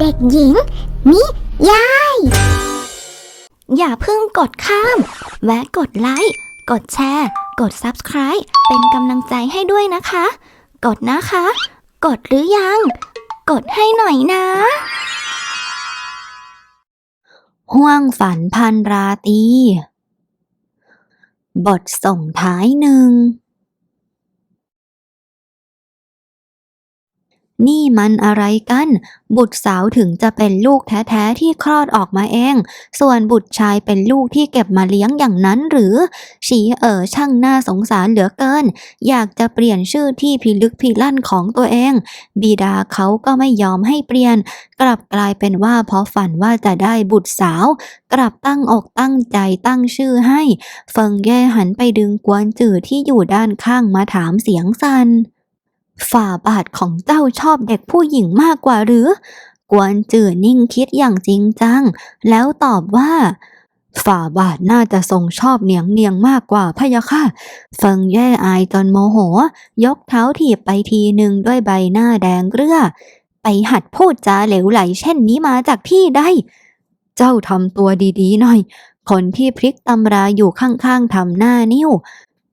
เด็กหญิง นิยาย อย่าเพิ่งกดข้าม แวะกดไลค์ กดแชร์ กด Subscribe เป็นกำลังใจให้ด้วยนะคะ กดนะคะ กดหรือยัง กดให้หน่อยนะ ห่วงฝันพันราตรีบทส่งท้ายหนึ่ง นี่มันอะไรกัน บุตรสาวถึงจะเป็นลูกแท้ๆที่คลอดออกมาเอง ส่วนบุตรชายเป็นลูกที่เก็บมาเลี้ยงอย่างนั้นหรือ ฉีเอ๋อช่างน่าสงสารเหลือเกิน อยากจะเปลี่ยนชื่อที่พิลึกพิลั่นของตัวเอง บิดาเขาก็ไม่ยอมให้เปลี่ยน กลับกลายเป็นว่าเพราะฝันว่าจะได้บุตรสาว กลับตั้งอกตั้งใจตั้งชื่อให้ เฟิงแย่หันไปดึงกวนจื่อที่อยู่ด้านข้างมาถามเสียงสัน่น ฝ่าบาทของเจ้าชอบเด็กผู้หญิงมากกว่าหรือ กวนจือนิ่งคิดอย่างจริงจัง แล้วตอบว่า ฝ่าบาทน่าจะทรงชอบเนียงเนียงมากกว่าพะยะค่ะเฟิงแย่อายจนโมโห ยกเท้าถีบไปทีหนึ่งด้วยใบหน้าแดงเรือไปหัดพูดจาเหลวไหลเช่นนี้มาจากที่ใดเจ้าทำตัวดีๆหน่อย คนที่พลิกตำราอยู่ข้างๆทำหน้านิ้ว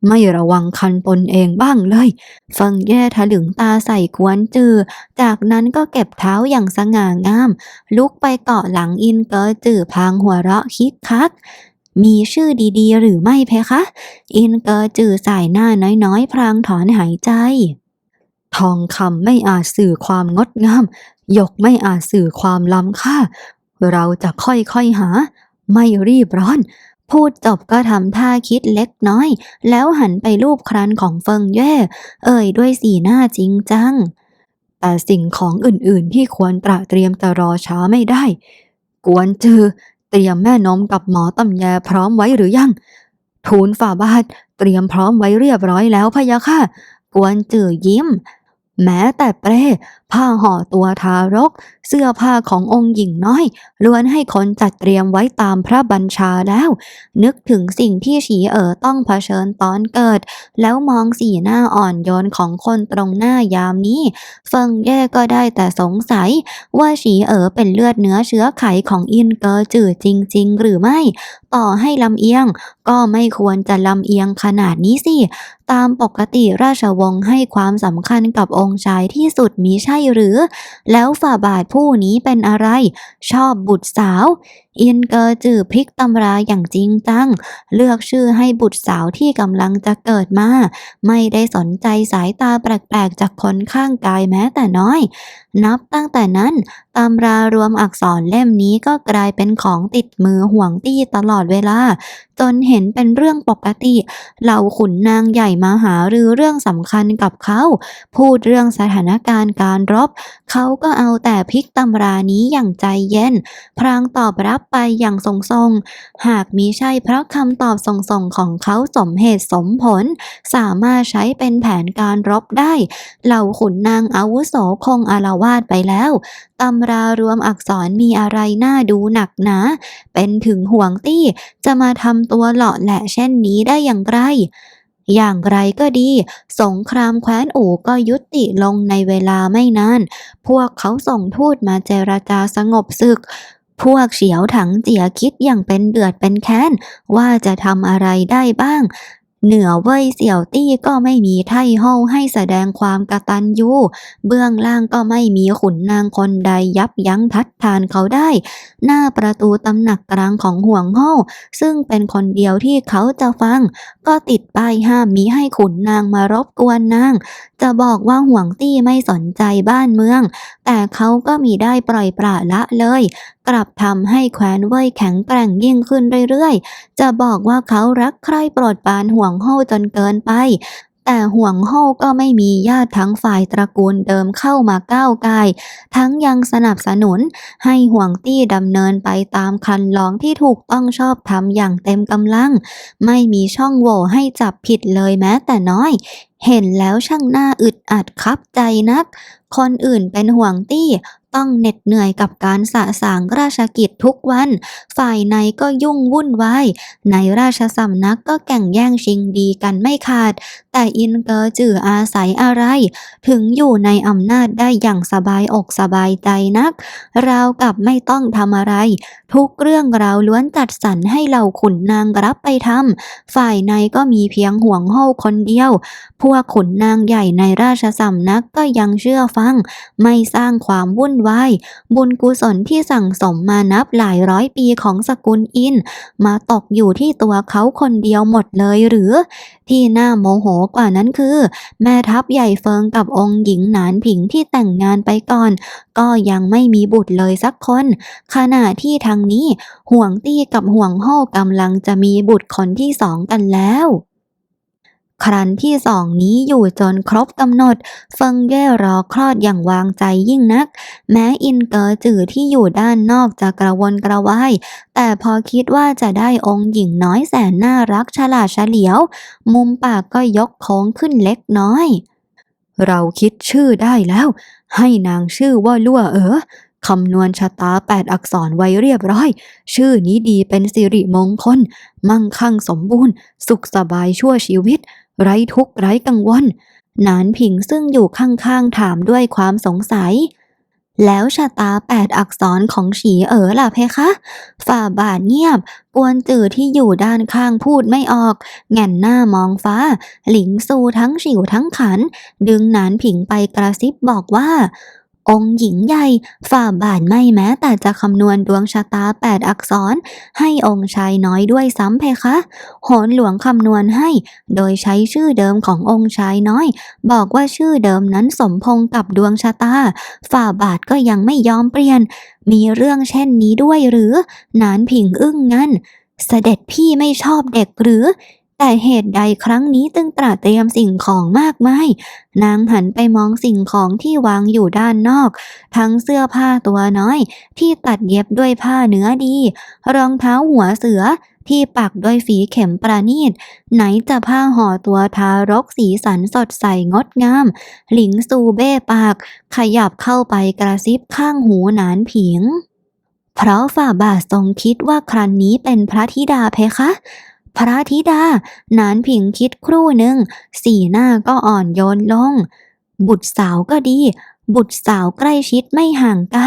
ไม่ระวังคันตนเองบ้างเลยฟิงแย่ถลึงตาใส่กวนจือ จากนั้นก็เก็บเท้าอย่างสง่างาม ลุกไปเกาะหลังอินเกอจือพางหัวเราะคิกคัก มีชื่อดีๆ หรือไม่เพคะ อินเกอจือสายหน้าน้อยๆ พรางถอนหายใจ ทองคำไม่อาจสื่อความงดงามหยกไม่อาจสื่อความล้ำค่า เราจะค่อยๆหา ไม่รีบร้อน พูดจบก็ทำท่าคิดเล็กน้อย แล้วหันไปรูปครันของเฟิงเย่ เอ่ยด้วยสีหน้าจริงจัง แต่สิ่งของอื่นๆที่ควรตระเตรียมจะรอช้าไม่ได้ กวนจือ เตรียมแม่นมกับหมอตำแยพร้อมไว้หรือยัง ทูลฝ่าบาทเตรียมพร้อมไว้เรียบร้อยแล้วพะยะค่ะ กวนจือยิ้ม แม้แต่เปร ผ้าห่อตัวทารก เสื้อผ้าขององค์หญิงน้อย ล้วนให้คนจัดเตรียมไว้ตามพระบัญชาแล้ว นึกถึงสิ่งที่ฉีเอ๋อต้องเผชิญตอนเกิด แล้วมองสีหน้าอ่อนโยนของคนตรงหน้ายามนี้เฟิงแย่ก็ได้แต่สงสัย ว่าฉีเอ๋อเป็นเลือดเนื้อเชื้อไขของอินเกอจือจริง ๆ หรือไม่ ต่อให้ลำเอียง ก็ไม่ควรจะลำเอียงขนาดนี้สิ ตามปกติราชวงศ์ให้ความสำคัญกับองค์ชายที่สุดมีใช่หรือ แล้วฝ่าบาทผู้นี้เป็นอะไร ชอบบุตรสาวอินเกอจือพลิกตำราอย่างจริงจัง เลือกชื่อให้บุตรสาวที่กำลังจะเกิดมา ไม่ได้สนใจสายตาแปลกๆจากคนข้างกายแม้แต่น้อย นับตั้งแต่นั้นตำรารวมอักษรเล่มนี้ก็กลายเป็นของติดมือห่วงตี้ตลอดเวลา จนเห็นเป็นเรื่องปกติ เหล่าขุนนางใหญ่มาหารือเรื่องสำคัญกับเขา พูดเรื่องสถานการณ์การรบ เขาก็เอาแต่พลิกตำรานี้อย่างใจเย็น พรางตอบรับไปอย่างทรงๆ หากมิใช่เพราะคำตอบทรงๆของเขาสมเหตุสมผล สามารถใช้เป็นแผนการรบได้ เหล่าขุนนางอาวุโสคงอารวาสไปแล้วตำรารวมอักษรมีอะไรน่าดูหนักหนา เป็นถึงห่วงตี้จะมาทำตัวหลาะแหละเช่นนี้ได้อย่างไรอย่างไรก็ดี สงครามแคว้นอู่ก็ยุติลงในเวลาไม่นาน พวกเขาส่งทูตมาเจรจาสงบศึก พวกเฉียวถังเจียคิดอย่างเป็นเดือดเป็นแค้น ว่าจะทำอะไรได้บ้าง เหนือเว่ยเสี่ยวตี้ก็ไม่มีไท่เฮาให้แสดงความกระตัญญูเบื้องล่างก็ไม่มีขุนนางคนใดยับยั้งทัดทานเขาได้ หน้าประตูตำหนักกลางของห่วงโฮ่ซึ่งเป็นคนเดียวที่เขาจะฟัง ก็ติดป้ายห้ามมิให้ขุนนางมารบกวนนางจะบอกว่าห่วงตี้ไม่สนใจบ้านเมือง แต่เขาก็มีได้ปล่อยปละละเลยกลับทำให้แคว้นเว่ยแข็งแกร่งยิ่งขึ้นเรื่อยๆ จะบอกว่าเขารักใคร่โปรดปานห่วงโฮ่จนเกินไป แต่ห่วงโฮ่ก็ไม่มีญาติทั้งฝ่ายตระกูลเดิมเข้ามาก้าวไกายทั้งยังสนับสนุนให้ห่วงตี้ดำเนินไปตามคันลองที่ถูกต้องชอบธรรมอย่างเต็มกำลัง ไม่มีช่องโหว่ให้จับผิดเลยแม้แต่น้อยเห็นแล้วช่างน่าอึดอัดครับใจนัก คนอื่นเป็นห่วงตี้ ต้องเหน็ดเหนื่อยกับการสะสางราชกิจทุกวัน ฝ่ายในก็ยุ่งวุ่นวาย ในราชสำนักก็แข่งแย่งชิงดีกันไม่ขาด แต่อินเกอร์จืออาศัยอะไร ถึงอยู่ในอำนาจได้อย่างสบายอกสบายใจนักราวกับไม่ต้องทำอะไร ทุกเรื่องราล้วนจัดสรรให้เหล่าขุนนางรับไปทำ ฝ่ายในก็มีเพียงห่วงโฮ่คนเดียว พวกขุนนางใหญ่ในราชสำนักก็ยังเชื่อฟัง ไม่สร้างความวุ่นวายบุญกุศลที่สั่งสมมานับหลายร้อยปีของสกุลอิน มาตกอยู่ที่ตัวเขาคนเดียวหมดเลยหรือ ที่น่าโมโหกว่านั้นคือ แม่ทัพใหญ่เฟิงกับองค์หญิงหนานผิงที่แต่งงานไปก่อน ก็ยังไม่มีบุตรเลยสักคน ขณะที่ทางนี้ ห่วงตี้กับห่วงโฮ่กำลังจะมีบุตรคนที่สองกันแล้ว ครั้นที่สองนี้อยู่จนครบกำหนด เฟิงเย่รอคลอดอย่างวางใจยิ่งนัก แม้อินเกอจือที่อยู่ด้านนอกจะกระวนกระวาย แต่พอคิดว่าจะได้องค์หญิงน้อยแสนน่ารักฉลาดเฉลียว มุมปากก็ยกโค้งขึ้นเล็กน้อย เราคิดชื่อได้แล้ว ให้นางชื่อว่าลั่วเอ๋อคำนวณชะตาแปดอักษรไว้เรียบร้อย ชื่อนี้ดีเป็นสิริมงคล มั่งคั่งสมบูรณ์ สุขสบายชั่วชีวิต ไร้ทุกข์ไร้กังวล นานผิงซึ่งอยู่ข้างๆ ถามด้วยความสงสัย แล้วชะตาแปดอักษรของฉีเอ๋อล่ะเพคะ ฝ่าบาทเงียบกวนจือที่อยู่ด้านข้างพูดไม่ออก แง่นหน้ามองฟ้า หลิงซูทั้งฉิวทั้งขัน ดึงนานผิงไปกระซิบบอกว่า องค์หญิงใหญ่ฝ่าบาทไม่แม้แต่จะคำนวณดวงชะตาแปดอักษร ให้องค์ชายน้อยด้วยซ้ำเพคะ โหนหลวงคำนวณให้ โดยใช้ชื่อเดิมขององค์ชายน้อย บอกว่าชื่อเดิมนั้นสมพงกับดวงชะตา ฝ่าบาทก็ยังไม่ยอมเปลี่ยน มีเรื่องเช่นนี้ด้วยหรือ นานผิงอึ้งงั้น เสด็จพี่ไม่ชอบเด็กหรือ แต่เหตุใดครั้งนี้จึงตระเตรียมสิ่งของมากมาย นางหันไปมองสิ่งของที่วางอยู่ด้านนอก ทั้งเสื้อผ้าตัวน้อย ที่ตัดเย็บด้วยผ้าเนื้อดี รองเท้าหัวเสือที่ปักด้วยฝีเข็มประณีต ไหนจะผ้าห่อตัวทารกสีสันสดใสงดงาม หลิงซูเบ้ปาก ขยับเข้าไปกระซิบข้างหูหนานผิง เพราะฝ่าบาททรงคิดว่าครั้นนี้เป็นพระธิดาเพคะ พระธิดา นานผิงคิดครู่หนึ่ง สีหน้าก็อ่อนโยนลง บุตรสาวก็ดี บุตรสาวใกล้ชิดไม่ห่างใกล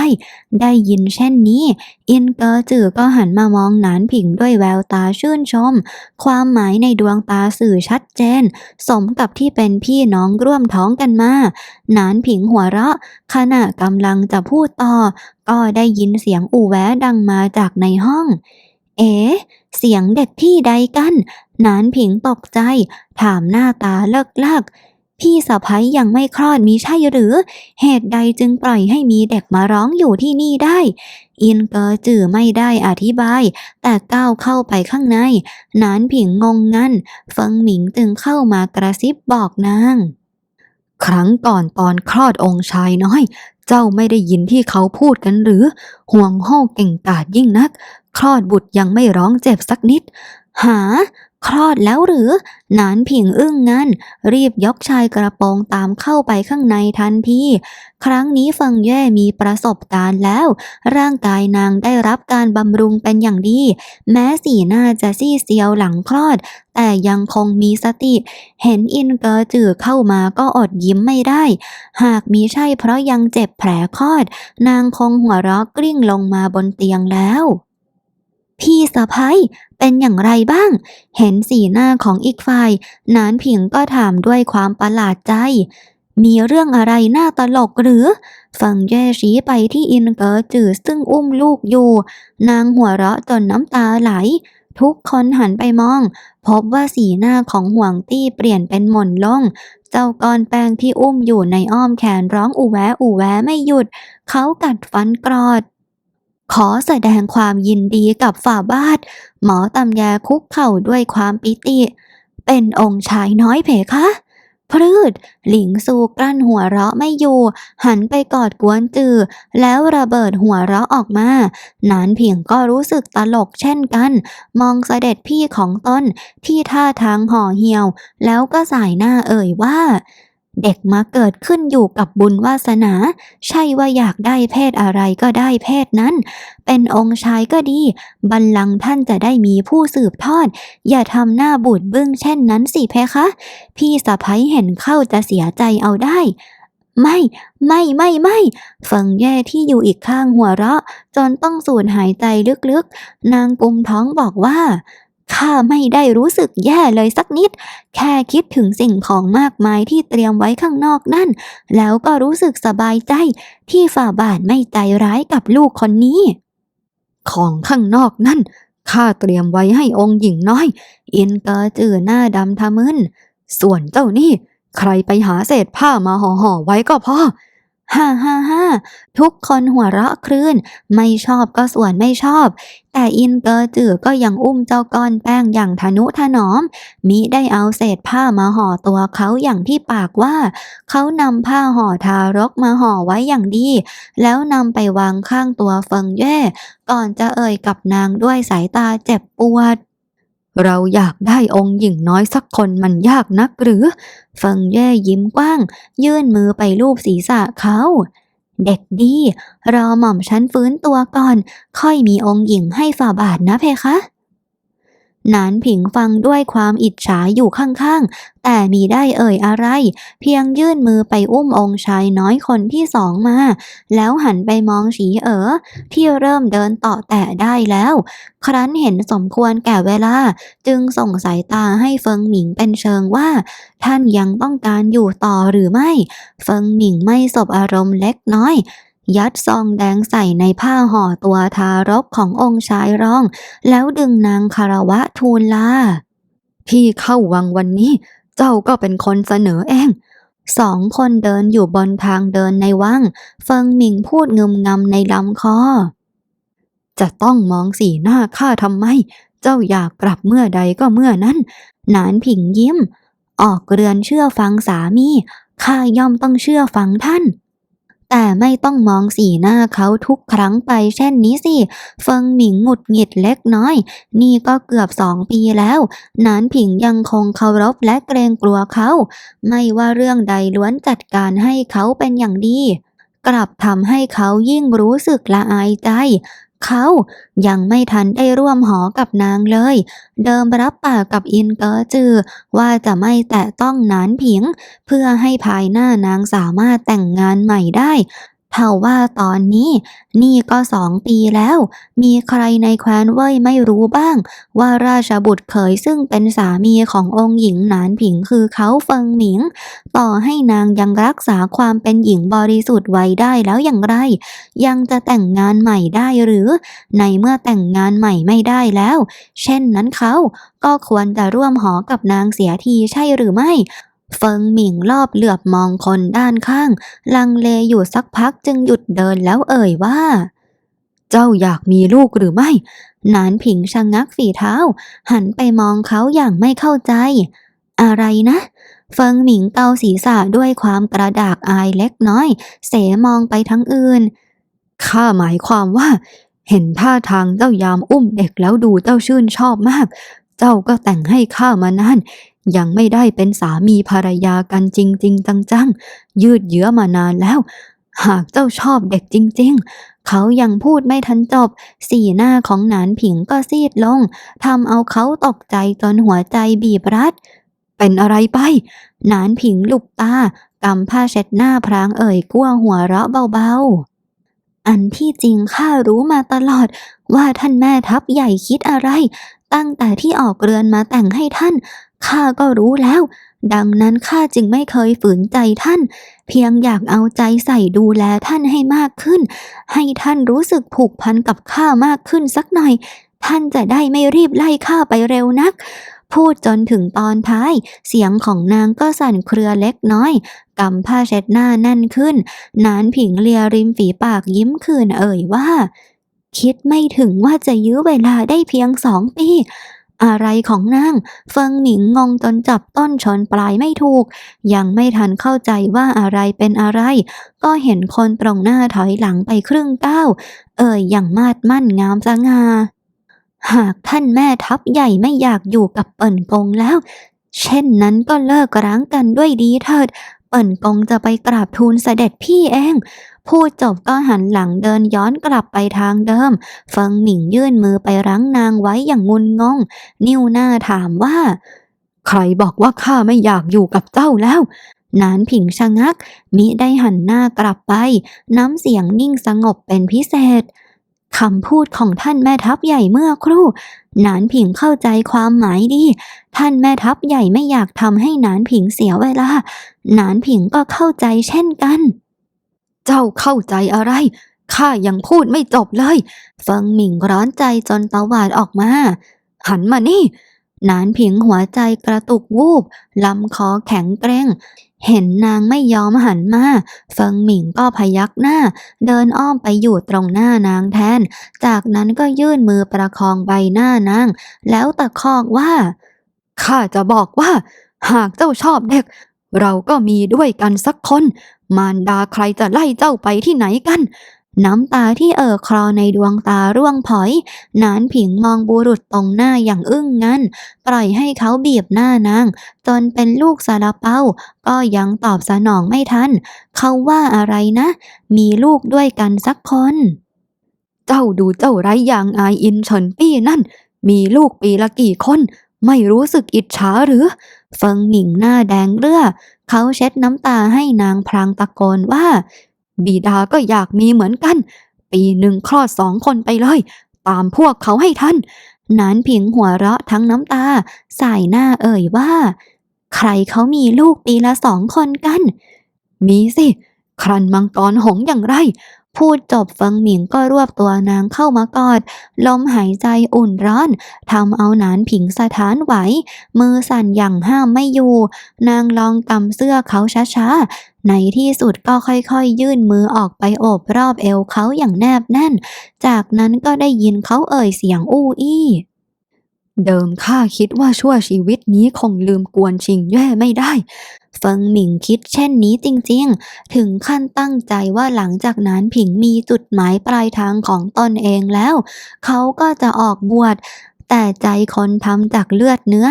ได้ยินเช่นนี้ อินเกอจือก็หันมามองนานผิงด้วยแววตาชื่นชม ความหมายในดวงตาสื่อชัดเจน สมกับที่เป็นพี่น้องร่วมท้องกันมา นานผิงหัวเราะ ขณะกำลังจะพูดต่อ ก็ได้ยินเสียงอู่แวะดังมาจากในห้อง เอ๋เสียงเด็กที่ใดกัน นานผิงตกใจ ถามหน้าตาเลิกลัก พี่สะพ้ยยังไม่คลอดมีใช่หรือ เหตุใดจึงปล่อยให้มีเด็กมาร้องอยู่ที่นี่ได้ อินเกอจื่อไม่ได้อธิบาย แต่ก้าวเข้าไปข้างใน นานผิงงงงันเฟิงหมิงจึงเข้ามากระซิบบอกนาง ครั้งก่อนตอนคลอดองค์ชายน้อยเจ้าไม่ได้ยินที่เขาพูดกันหรือ ห่วงโฮ่เก่งกาจยิ่งนัก คลอดบุตรยังไม่ร้องเจ็บสักนิด หา คลอดแล้วหรือ หนานผิงอึ้งงั้น รีบยกชายกระโปรงตามเข้าไปข้างในทันทีครั้งนี้ฟังแย่มีประสบการณ์แล้ว ร่างกายนางได้รับการบำรุงเป็นอย่างดี แม้สีหน้าจะซีเซียวหลังคลอด แต่ยังคงมีสติ เห็นอินเกอจือเข้ามาก็อดยิ้มไม่ได้ หากมีใช่เพราะยังเจ็บแผลคลอด นางคงหัวเราะกลิ้งลงมาบนเตียงแล้ว พี่สะพ้ยเป็นอย่างไรบ้าง เห็นสีหน้าของอีกฝ่ายนานผิงก็ถามด้วยความประหลาดใจ มีเรื่องอะไรน่าตลกหรือ ฟังแย่ชี้ไปที่อินเกอจือซึ่งอุ้มลูกอยู่ นางหัวเราะจนน้ำตาไหล ทุกคนหันไปมอง พบว่าสีหน้าของห่วงตี้เปลี่ยนเป็นหม่นลง เจ้าก้อนแป้งที่อุ้มอยู่ในอ้อมแขนร้องอูแวะอูแวะไม่หยุด เขากัดฟันกรอด ขอแสดงความยินดีกับฝ่าบาท หมอตำแยคุกเข่าด้วยความปิติ เป็นองค์ชายน้อยเพคะพรืดหลิงซูกลั้นหัวเราะไม่อยู่ หันไปกอดกวนจือ แล้วระเบิดหัวเราะออกมา นานเพียงก็รู้สึกตลกเช่นกัน มองเสด็จพี่ของตนที่ท่าทางห่อเหี่ยว แล้วก็สายหน้าเอ่ยว่า เด็กมาเกิดขึ้นอยู่กับบุญวาสนา ใช่ว่าอยากได้เพศอะไรก็ได้เพศนั้น เป็นองค์ชายก็ดี บัลลังก์ท่านจะได้มีผู้สืบทอด อย่าทำหน้าบูดบึ้งเช่นนั้นสิเพคะ พี่สะพ้ยเห็นเข้าจะเสียใจเอาได้ ไม่ไม่ไม่ไม่เฟิงแย่ที่อยู่อีกข้างหัวเราะ จนต้องสูดหายใจลึกๆ นางกุมท้องบอกว่า ข้าไม่ได้รู้สึกแย่เลยสักนิด แค่คิดถึงสิ่งของมากมายที่เตรียมไว้ข้างนอกนั่น แล้วก็รู้สึกสบายใจที่ฝ่าบาทไม่ใจร้ายกับลูกคนนี้ ของข้างนอกนั่นข้าเตรียมไว้ให้องค์หญิงน้อย อินเกอจือหน้าดำทะมึนส่วนเจ้านี่ ใครไปหาเศษผ้ามาห่อห่อๆไว้ก็พอ ฮ่าฮ่าฮ่าทุกคนหัวเราะครื่น ไม่ชอบก็ส่วนไม่ชอบ แต่อินเกอร์จือก็ยังอุ้มเจ้าก้อนแป้งอย่างทะนุถนอม มิได้เอาเศษผ้ามาห่อตัวเขาอย่างที่ปากว่า เขานำผ้าห่อทารกมาห่อไว้อย่างดี แล้วนำไปวางข้างตัวเฟิงแย่ ก่อนจะเอ่ยกับนางด้วยสายตาเจ็บปวด เราอยากได้องค์หญิงน้อยสักคนมันยากนักหรือ เฟิงแย่ยิ้มกว้าง ยื่นมือไปลูบศีรษะเขา เด็กดี รอหม่อมฉันฟื้นตัวก่อน ค่อยมีองค์หญิงให้ฝ่าบาทนะเพคะ นานผิงฟังด้วยความอิจฉาอยู่ข้างๆ แต่มีได้เอ่ยอะไร เพียงยื่นมือไปอุ้มองค์ชายน้อยคนที่สองมา แล้วหันไปมองฉีเอ๋อที่เริ่มเดินต่อแต่ได้แล้ว ครั้นเห็นสมควรแก่เวลา จึงส่งสายตาให้เฟิงหมิงเป็นเชิงว่า ท่านยังต้องการอยู่ต่อหรือไม่ เฟิงหมิงไม่สบอารมณ์เล็กน้อย ยัดซองแดงใส่ในผ้าห่อตัวทารกขององค์ชายร้อง แล้วดึงนางคารวะทูลลาพี่เข้าวังวันนี้ เจ้าก็เป็นคนเสนอเองสองคนเดินอยู่บนทางเดินในวัง เฟิงหมิงพูดงึมงำในลำคอ จะต้องมองสีหน้าข้าทำไม เจ้าอยากกลับเมื่อใดก็เมื่อนั้น นานผิงยิ้ม ออกเรือนเชื่อฟังสามี ข้าย่อมต้องเชื่อฟังท่าน แต่ไม่ต้องมองสีหน้าเขาทุกครั้งไปเช่นนี้สิ เฟิงหมิงหงุดหงิดเล็กน้อย นี่ก็เกือบสองปีแล้ว นานผิงยังคงเคารพและเกรงกลัวเขา ไม่ว่าเรื่องใดล้วนจัดการให้เขาเป็นอย่างดี กลับทำให้เขายิ่งรู้สึกละอายใจ เขา ยังไม่ทันได้ร่วมหอกับนางเลย เดิมรับปากกับอินเกอจือ ว่าจะไม่แตะต้องนานผิง เพื่อให้ภายหน้านางสามารถแต่งงานใหม่ได้ เท่าว่าตอนนี้ นี่ก็สองปีแล้ว มีใครในแคว้นเว่ยไม่รู้บ้าง ว่าราชบุตรเขยซึ่งเป็นสามีขององค์หญิงหนานผิงคือเขาเฟิงหมิง ต่อให้นางยังรักษาความเป็นหญิงบริสุทธิ์ไว้ได้แล้วอย่างไร ยังจะแต่งงานใหม่ได้หรือ ในเมื่อแต่งงานใหม่ไม่ได้แล้ว เช่นนั้นเขาก็ควรจะร่วมหอกับนางเสียทีใช่หรือไม่ เฟิงหมิงรอบเหลือบมองคนด้านข้าง ลังเลอยู่สักพักจึงหยุดเดินแล้วเอ่ยว่า เจ้าอยากมีลูกหรือไม่ นานผิงชะงงักฝีเท้า หันไปมองเขาอย่างไม่เข้าใจ อะไรนะเฟิงหมิงเกาศีรษะด้วยความกระดากอายเล็กน้อย เสมองไปทั้งอื่น ข้าหมายความว่า เห็นท่าทางเจ้ายามอุ้มเด็กแล้วดูเจ้าชื่นชอบมาก เจ้าก็แต่งให้ข้ามานาน ยังไม่ได้เป็นสามีภรรยากันจริง ๆ จังๆ ยืดเยื้อมานานแล้ว หากเจ้าชอบเด็กจริง ๆ เขายังพูดไม่ทันจบ สีหน้าของหนานผิงก็ซีดลงทำเอาเขาตกใจจนหัวใจบีบรัด เป็นอะไรไป หนานผิงหลุบตากำผ้าเช็ดหน้าพรางเอ่ยกั้วหัวเราะเบาๆอันที่จริงข้ารู้มาตลอดว่าท่านแม่ทัพใหญ่คิดอะไร ตั้งแต่ที่ออกเรือนมาแต่งให้ท่าน ข้าก็รู้แล้ว ดังนั้นข้าจึงไม่เคยฝืนใจท่าน เพียงอยากเอาใจใส่ดูแลท่านให้มากขึ้น ให้ท่านรู้สึกผูกพันกับข้ามากขึ้นสักหน่อย ท่านจะได้ไม่รีบไล่ข้าไปเร็วนัก พูดจนถึงตอนท้าย เสียงของนางก็สั่นเครือเล็กน้อยกำผ้าเช็ดหน้าแน่นขึ้น นานผิงเลียริมฝีปากยิ้มคืนเอ่ยว่า คิดไม่ถึงว่าจะยื้อเวลาได้เพียงสองปี อะไรของนางเฟิงหมิงงงจนจับต้นชนปลายไม่ถูก ยังไม่ทันเข้าใจว่าอะไรเป็นอะไร ก็เห็นคนตรงหน้าถอยหลังไปครึ่งก้าวเอ่ยอย่างมาดมั่นงามสง่าหากท่านแม่ทัพใหญ่ไม่อยากอยู่กับเปิ่นกงแล้ว เช่นนั้นก็เลิกร้างกันด้วยดีเถิด เปิ่นกงจะไปกราบทูลเสด็จพี่เอง พูดจบก็หันหลังเดินย้อนกลับไปทางเดิม เฟิงหมิงยื่นมือไปรั้งนางไว้อย่างงุนงง นิ้วหน้าถามว่า ใครบอกว่าข้าไม่อยากอยู่กับเจ้าแล้วนานผิงชะงัก มิได้หันหน้ากลับไป น้ำเสียงนิ่งสงบเป็นพิเศษคำพูดของท่านแม่ทัพใหญ่เมื่อครู่ นานผิงเข้าใจความหมายดี ท่านแม่ทัพใหญ่ไม่อยากทำให้นานผิงเสียเวลา นานผิงก็เข้าใจเช่นกัน เจ้าเข้าใจอะไร ข้ายังพูดไม่จบเลย เฟิงหมิงร้อนใจจนตวาดออกมา หันมานี่ นานผิงหัวใจกระตุกวูบ ลำคอแข็งเกร็ง เห็นนางไม่ยอมหันมา เฟิงหมิงก็พยักหน้า เดินอ้อมไปอยู่ตรงหน้านางแทน จากนั้นก็ยื่นมือประคองใบหน้านาง แล้วตะคอกว่า ข้าจะบอกว่า หากเจ้าชอบเด็กเราก็มีด้วยกันสักคนมารดาใครจะไล่เจ้าไปที่ไหนกัน น้ำตาที่เอ่อคลอในดวงตาร่วงผอย นานผิงมองบุรุษตรงหน้าอย่างอึ้งงันปล่อยให้เขาบีบหน้านาง จนเป็นลูกซาลาเปาก็ยังตอบสนองไม่ทัน เขาว่าอะไรนะ มีลูกด้วยกันสักคน เจ้าดูเจ้าไรอย่างอายอินเฉินปี้นั่น มีลูกปีละกี่คน ไม่รู้สึกอิจฉาหรือ เฟิงหมิงหน้าแดงเรือเขาเช็ดน้ำตาให้นางพลางตะโกนว่า บิดาก็อยากมีเหมือนกัน ปีหนึ่งคลอดสองคนไปเลย ตามพวกเขาให้ทันนานผิงหัวเราะทั้งน้ำตา สายหน้าเอ่ยว่า ใครเขามีลูกปีละสองคนกัน มีสิ ครันมังกรหงอย่างไร พูดจบฟังหมิงก็รวบตัวนางเข้ามากอด ลมหายใจอุ่นร้อนทำเอาหนานผิงสะท้านไหว มือสั่นอย่างห้ามไม่อยู่ นางลองกำเสื้อเขาช้าๆ ในที่สุดก็ค่อยๆยื่นมือออกไปโอบรอบเอวเขาอย่างแนบแน่น จากนั้นก็ได้ยินเขาเอ่ยเสียงอู้อี้ เดิมข้าคิดว่าชั่วชีวิตนี้คงลืมกวนชิงแย่ไม่ได้ เฟิงหมิงคิดเช่นนี้จริงๆ ถึงขั้นตั้งใจว่าหลังจากนั้นผิงมีจุดหมายปลายทางของตนเองแล้ว เขาก็จะออกบวช แต่ใจคนทำจากเลือดเนื้อ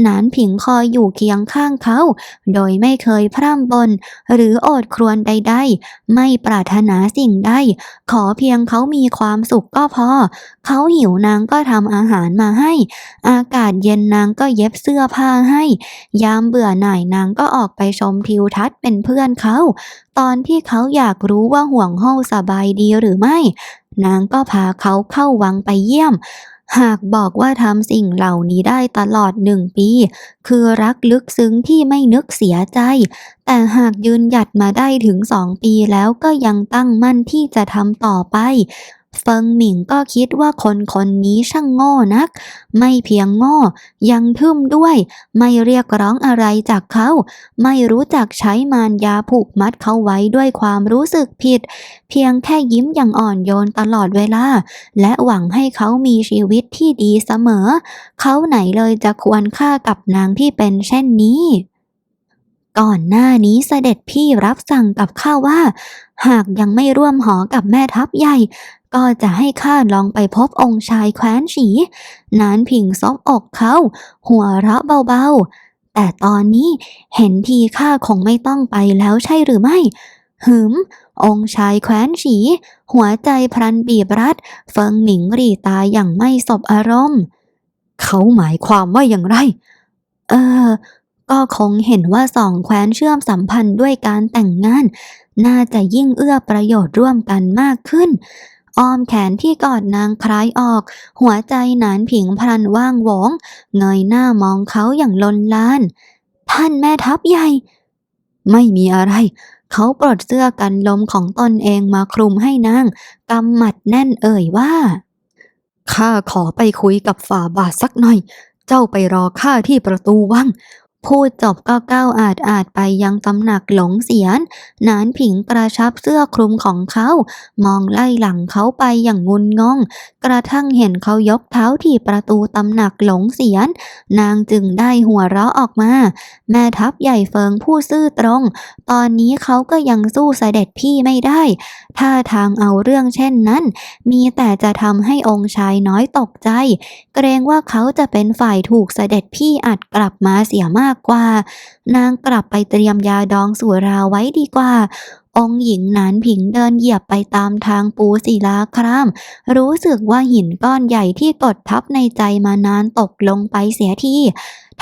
หนานผิงคอยอยู่เคียงข้างเขา โดยไม่เคยพร่ำบน หรือโอดครวญใดๆ ไม่ปรารถนาสิ่งใด ขอเพียงเขามีความสุขก็พอ เขาหิวนางก็ทำอาหารมาให้ อากาศเย็นนางก็เย็บเสื้อผ้าให้ ยามเบื่อหน่ายนางก็ออกไปชมทิวทัศน์เป็นเพื่อนเขา ตอนที่เขาอยากรู้ว่าห่วงห้องสบายดีหรือไม่ นางก็พาเขาเข้าวังไปเยี่ยม หากบอกว่าทำสิ่งเหล่านี้ได้ตลอดหนึ่งปี คือรักลึกซึ้งที่ไม่นึกเสียใจ แต่หากยืนหยัดมาได้ถึงสองปีแล้วก็ยังตั้งมั่นที่จะทำต่อไปเฟิงหมิงก็คิดว่าคนคนนี้ช่างโง่นัก ไม่เพียงโง่ ยังทึมด้วย ไม่เรียกร้องอะไรจากเขา ไม่รู้จักใช้มารยาผูกมัดเขาไว้ด้วยความรู้สึกผิด เพียงแค่ยิ้มอย่างอ่อนโยนตลอดเวลา และหวังให้เขามีชีวิตที่ดีเสมอ เขาไหนเลยจะควรค่ากับนางที่เป็นเช่นนี้ ก่อนหน้านี้เสด็จพี่รับสั่งกับข้าว่า หากยังไม่ร่วมหอกับแม่ทัพใหญ่ ก็จะให้ข้าลองไปพบองค์ชายแคว้นฉีนานผิงซบอกเขาหัวเราะเบาๆ แต่ตอนนี้เห็นทีข้าคงไม่ต้องไปแล้วใช่หรือไม่หืม องค์ชายแคว้นฉี หัวใจพลันบีบรัด เฟิงหมิงรีตาอย่างไม่สบอารมณ์ เขาหมายความว่าอย่างไร เออ ก็คงเห็นว่าสองแคว้นเชื่อมสัมพันธ์ด้วยการแต่งงาน น่าจะยิ่งเอื้อประโยชน์ร่วมกันมากขึ้นอ้อมแขนที่กอดนางคล้ายออก หัวใจหนานผิงพลันว่างหวง เงยหน้ามองเขาอย่างลนลาน ท่านแม่ทัพใหญ่ ไม่มีอะไร เขาปลดเสื้อกันลมของตนเองมาคลุมให้นางกำหมัดแน่นเอ่ยว่า ข้าขอไปคุยกับฝ่าบาทสักหน่อย เจ้าไปรอข้าที่ประตูวัง พูดจบก็ก้าวอาดอาดไปยังตำหนักหลงเสียน นานผิงกระชับเสื้อคลุมของเขา มองไล่หลังเขาไปอย่างงุนงง กระทั่งเห็นเขายกเท้าที่ประตูตำหนักหลงเสียน นางจึงได้หัวเราะออกมา แม่ทัพใหญ่เฟิงผู้ซื่อตรง ตอนนี้เขาก็ยังสู้เสด็จพี่ไม่ได้ถ้าทางเอาเรื่องเช่นนั้น มีแต่จะทำให้องค์ชายน้อยตกใจ เกรงว่าเขาจะเป็นฝ่ายถูกเสด็จพี่อัดกลับมาเสียมากากกว่า นางกลับไปเตรียมยาดองสุราไว้ดีกว่า องค์หญิงหนานผิงเดินเหยียบไปตามทางปูศิลาคราม รู้สึกว่าหินก้อนใหญ่ที่กดทับในใจมานานตกลงไปเสียที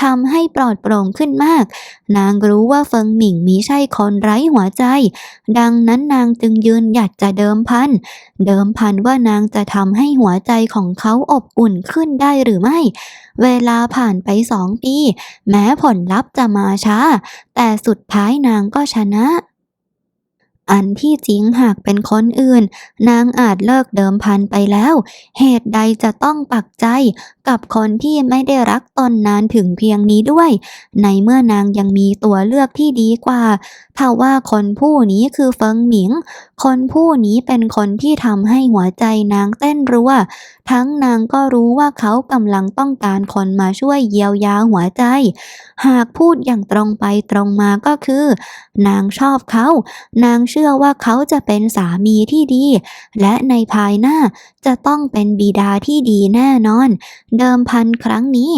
ทำให้ปลอดโปร่งขึ้นมาก นางรู้ว่าเฟิงหมิงมิใช่คนไร้หัวใจ ดังนั้นนางจึงยืนหยัดจะเดิมพัน เดิมพันว่านางจะทำให้หัวใจของเขาอบอุ่นขึ้นได้หรือไม่ เวลาผ่านไปสองปี แม้ผลลัพธ์จะมาช้า แต่สุดท้ายนางก็ชนะอันที่จริงหากเป็นคนอื่น นางอาจเลิกเดิมพันไปแล้ว เหตุใดจะต้องปักใจ กับคนที่ไม่ได้รักตนนานถึงเพียงนี้ด้วย ในเมื่อนางยังมีตัวเลือกที่ดีกว่าถ้าว่าคนผู้นี้คือเฟิงหมิง คนผู้นี้เป็นคนที่ทำให้หัวใจนางเต้นรัว ทั้งนางก็รู้ว่าเขากำลังต้องการคนมาช่วยเยียวยาหัวใจ หากพูดอย่างตรงไปตรงมาก็คือ นางชอบเขา นางเชื่อว่าเขาจะเป็นสามีที่ดี และในภายหน้าจะต้องเป็นบิดาที่ดีแน่นอนเดิมพันครั้งนี้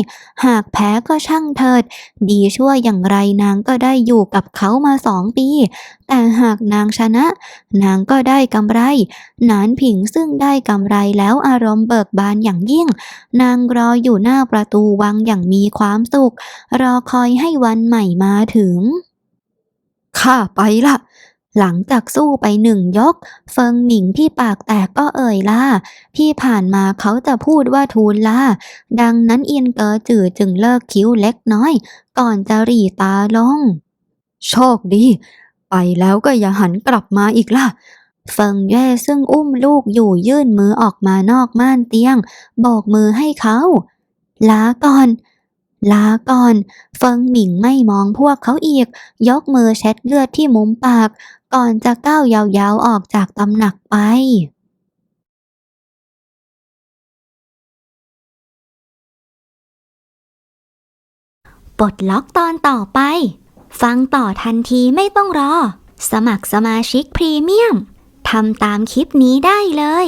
หากแพ้ก็ช่างเถิด ดีชั่วอย่างไรนางก็ได้อยู่กับเขามาสองปี แต่หากนางชนะ นางก็ได้กำไร นานผิงซึ่งได้กำไรแล้วอารมณ์เบิกบานอย่างยิ่ง นางรออยู่หน้าประตูวังอย่างมีความสุข รอคอยให้วันใหม่มาถึง ข้าไปละ หลังจากสู้ไปหนึ่งยก เฟิงหมิงที่ปากแตกก็เอ่ยล่า ที่ผ่านมาเขาจะพูดว่าทูลลาดังนั้นเอียนเกอจือจึงเลิกคิ้วเล็กน้อย ก่อนจะหรี่ตาลง โชคดี ไปแล้วก็อย่าหันกลับมาอีกล่ะเฟิงเย่ซึ่งอุ้มลูกอยู่ยื่นมือออกมานอกม่านเตียง โบกมือให้เขา ลาก่อน ลาก่อน เฟิงหมิงไม่มองพวกเขาอีก ยกมือเช็ดเลือดที่มุมปาก ก่อนจะก้าวยาวๆออกจากตำหนักไปปลดล็อกตอนต่อไป ฟังต่อทันทีไม่ต้องรอ สมัครสมาชิกพรีเมียมทำตามคลิปนี้ได้เลย